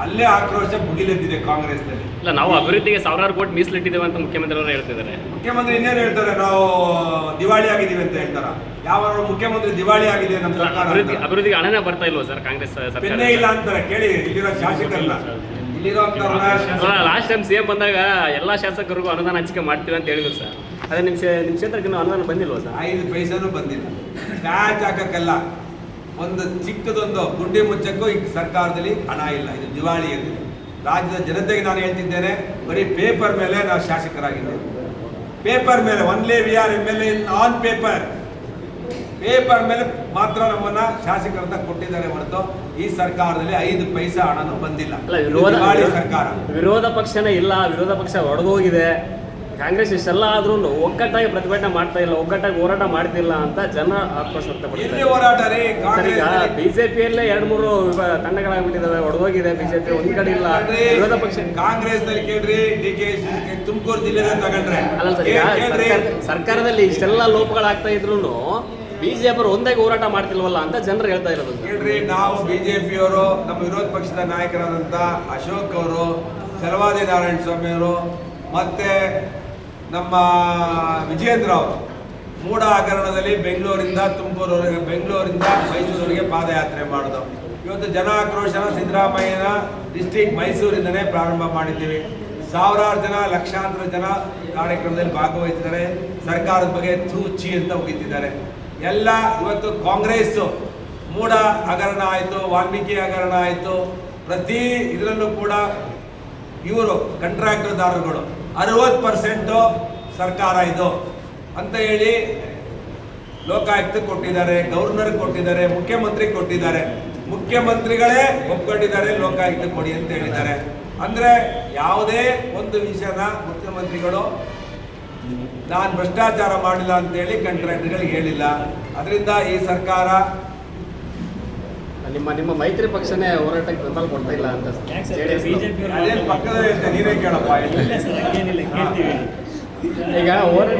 ಅಲ್ಲೇ ಆಕ್ರೋಶ ಭುಗಿಲೆದ್ದಿದೆ ಕಾಂಗ್ರೆಸ್ನಲ್ಲಿ. ಇಲ್ಲ ನಾವು ಅಭಿವೃದ್ಧಿಗೆ ಸಾವಿರಾರು ಕೋಟಿ ಮೀಸಲಿಟ್ಟಿದ್ದೇವೆ ಅಂತ ಮುಖ್ಯಮಂತ್ರಿ ಅವರು ಹೇಳ್ತಿದ್ದಾರೆ. ಮುಖ್ಯಮಂತ್ರಿ ಇನ್ನೇನು ಹೇಳ್ತಾರೆ? ನಾವು ದಿವಾಳಿ ಆಗಿದ್ದೀವಿ ಅಂತ ಹೇಳ್ತಾರ? ಯಾವ ಮುಖ್ಯಮಂತ್ರಿ ದಿವಾಳಿ ಆಗಿದೆ ನಮ್ಮ ಸರ್ಕಾರ ಅಭಿವೃದ್ಧಿ ಅಂತ. ಅಭಿವೃದ್ಧಿಗೆ ಹಣನೇ ಬರ್ತಾ ಇಲ್ವಾ ಸರ್ ಕಾಂಗ್ರೆಸ್ ಸರ್ಕಾರ? ಬೆನ್ನೇ ಇಲ್ಲ ಅಂತಾರೆ ಕೇಳಿ ಇಲ್ಲಿರೋ ಶಾಸಕರಲ್ಲ ಇಲ್ಲಿರೋ ಲಾಸ್ಟ್ ಟೈಮ್ ಸೇಮ್ ಬಂದಾಗ ಎಲ್ಲ ಶಾಸಕರಿಗೂ ಅನುದಾನ ಹಂಚಿಕೆ ಮಾಡ್ತೀವಿ ಅಂತ ಹೇಳಿದ್ರು ಸರ್. ಅದೇ ನಿಮ್ ಕ್ಷೇ- ನಿಮ್ಮ ಕ್ಷೇತ್ರಕ್ಕೆ ಇನ್ನೂ ಅನುದಾನ ಬಂದಿಲ್ವಾ ಸರ್? ಐದು ಪೈಸನೂ ಬಂದಿಲ್ಲ. ಸ್ಟ್ಯಾಚ್ ಹಾಕಕ್ಕಲ್ಲ. ಒಂದು ಚಿಕ್ಕದೊಂದು ಗುಂಡಿ ಮುಚ್ಚಕ್ಕೂ ಈ ಸರ್ಕಾರದಲ್ಲಿ ಹಣ ಇಲ್ಲ. ಇದು ದಿವಾಳಿ ಅಂದಿದೆ ರಾಜ್ಯದ ಜನತೆಗೆ ನಾನು ಹೇಳ್ತಿದ್ದೇನೆ ಬರೀ ಪೇಪರ್ ಮೇಲೆ ನಾವು ಶಾಸಕರಾಗಿದ್ದೇವೆ. ಪೇಪರ್ ಮೇಲೆ only we are M L A on paper. Paper ಮೇಲೆ ಮಾತ್ರ ನಮ್ಮನ್ನ ಶಾಸಕರಂತ ಕೊಟ್ಟಿದ್ದಾರೆ ಹೊರತು ಈ ಸರ್ಕಾರದಲ್ಲಿ ಐದು ಪೈಸಾ ಹಣನೂ ಬಂದಿಲ್ಲ. ವಿರೋಧ ಸರ್ಕಾರ. ವಿರೋಧ ಪಕ್ಷನೇ ಇಲ್ಲ ವಿರೋಧ ಪಕ್ಷ ಒಡೆದೋಗಿದೆ. ಕಾಂಗ್ರೆಸ್ ಇಷ್ಟೆಲ್ಲ ಆದ್ರೂ ಒಗ್ಗಟ್ಟಾಗಿ ಪ್ರತಿಭಟನೆ ಮಾಡ್ತಾ ಇಲ್ಲ ಒಗ್ಗಟ್ಟಾಗಿ ಹೋರಾಟ ಮಾಡ್ತಿಲ್ಲ ಅಂತ ಜನ ಆಕ್ರೋಶ ವ್ಯಕ್ತಪಡಿಸ್ತಾರೆ ಬಿಜೆಪಿಯಲ್ಲೇ ಎರಡ್ ಮೂರು ತಂಡಗಳಾಗ್ಬಿಟ್ಟಿದ್ದಾವೆ ತಂಡಗಳಾಗ್ಬಿಟ್ಟಿದಾವೆ ಒಡೆದೋಗಿದೆ ಬಿಜೆಪಿ ಒಂದ್ ಕಡೆ ಇಲ್ಲ. ವಿರೋಧ ಪಕ್ಷ ಕಾಂಗ್ರೆಸ್ ಕೇಳ್ರಿ ಡಿ ಕೆ ತುಮಕೂರು ಜಿಲ್ಲೆ ತಗೊಂಡ್ರೆ ಅಲ್ಲ ಸರ್ ಸರ್ಕಾರದಲ್ಲಿ ಇಷ್ಟೆಲ್ಲ ಲೋಪಗಳಾಗ್ತಾ ಇದ್ರು ಬಿಜೆಪಿ ಅವರು ಒಂದಾಗಿ ಹೋರಾಟ ಮಾಡ್ತಿಲ್ವಲ್ಲ ಅಂತ ಜನರು ಹೇಳ್ತಾ ಇರೋದು ಕೇಳ್ರಿ ನಾವು ಬಿಜೆಪಿಯವರು ನಮ್ಮ ವಿರೋಧ ಪಕ್ಷದ ನಾಯಕರಾದಂತ ಅಶೋಕ್ ಅವರು ಚಲವಾದಿ ನಾರಾಯಣ ಸ್ವಾಮಿ ಅವರು ಮತ್ತೆ ನಮ್ಮ ವಿಜೇಂದ್ರ ಅವರು ಮೂಡ ಹಗರಣದಲ್ಲಿ ಬೆಂಗಳೂರಿಂದ ತುಮಕೂರವರೆಗೆ ಬೆಂಗಳೂರಿಂದ ಮೈಸೂರಿಗೆ ಪಾದಯಾತ್ರೆ ಮಾಡಿದವು ಇವತ್ತು ಜನ ಆಕ್ರೋಶನ ಸಿದ್ದರಾಮಯ್ಯನ ಡಿಸ್ಟಿಕ್ ಮೈಸೂರಿಂದನೇ ಪ್ರಾರಂಭ ಮಾಡಿದ್ದೀವಿ. ಸಾವಿರಾರು ಜನ, ಲಕ್ಷಾಂತರ ಜನ ಕಾರ್ಯಕ್ರಮದಲ್ಲಿ ಭಾಗವಹಿಸಿದ್ದಾರೆ. ಸರ್ಕಾರದ ಬಗ್ಗೆ ಚೂಚಿ ಅಂತ ಉಗಿತಿದ್ದಾರೆ ಎಲ್ಲ ಇವತ್ತು ಕಾಂಗ್ರೆಸ್ಸು ಮೂಡ ಹಗರಣ ಆಯಿತು, ವಾಲ್ಮೀಕಿ ಹಗರಣ ಆಯಿತು. ಪ್ರತಿ ಇದರಲ್ಲೂ ಕೂಡ ಇವರು ಕಂಟ್ರಾಕ್ಟರ್ದಾರರುಗಳು ಅರವತ್ತು ಪರ್ಸೆಂಟು ಸರ್ಕಾರ ಇದು. ಅಂತ ಹೇಳಿ ಲೋಕಾಯುಕ್ತ ಕೊಟ್ಟಿದ್ದಾರೆ, ಗವರ್ನರ್ ಕೊಟ್ಟಿದ್ದಾರೆ, ಮುಖ್ಯಮಂತ್ರಿ ಕೊಟ್ಟಿದ್ದಾರೆ. ಮುಖ್ಯಮಂತ್ರಿಗಳೇ ಒಪ್ಕೊಂಡಿದ್ದಾರೆ, ಲೋಕಾಯುಕ್ತ ಕೊಡಿ ಅಂತ ಹೇಳಿದ್ದಾರೆ. ಅಂದರೆ ಯಾವುದೇ ಒಂದು ವಿಷಯನ ಮುಖ್ಯಮಂತ್ರಿಗಳು, ನಾನು ಭ್ರಷ್ಟಾಚಾರ ಮಾಡಿಲ್ಲ ಅಂತೇಳಿ ಕಂಟ್ರಾಕ್ಟರ್ಗಳಿಗೆ ಹೇಳಿಲ್ಲ. ಅದರಿಂದ ಈ ಸರ್ಕಾರ ನಿಮ್ಮ ನಿಮ್ಮ ಮೈತ್ರಿ ಪಕ್ಷನೇ ಹೋರಾಟಕ್ಕೆ ಬೆಂಬಲ ಕೊಡ್ತಾ ಇಲ್ಲ ಅಂತ ಈಗ ಹೋರಾಟ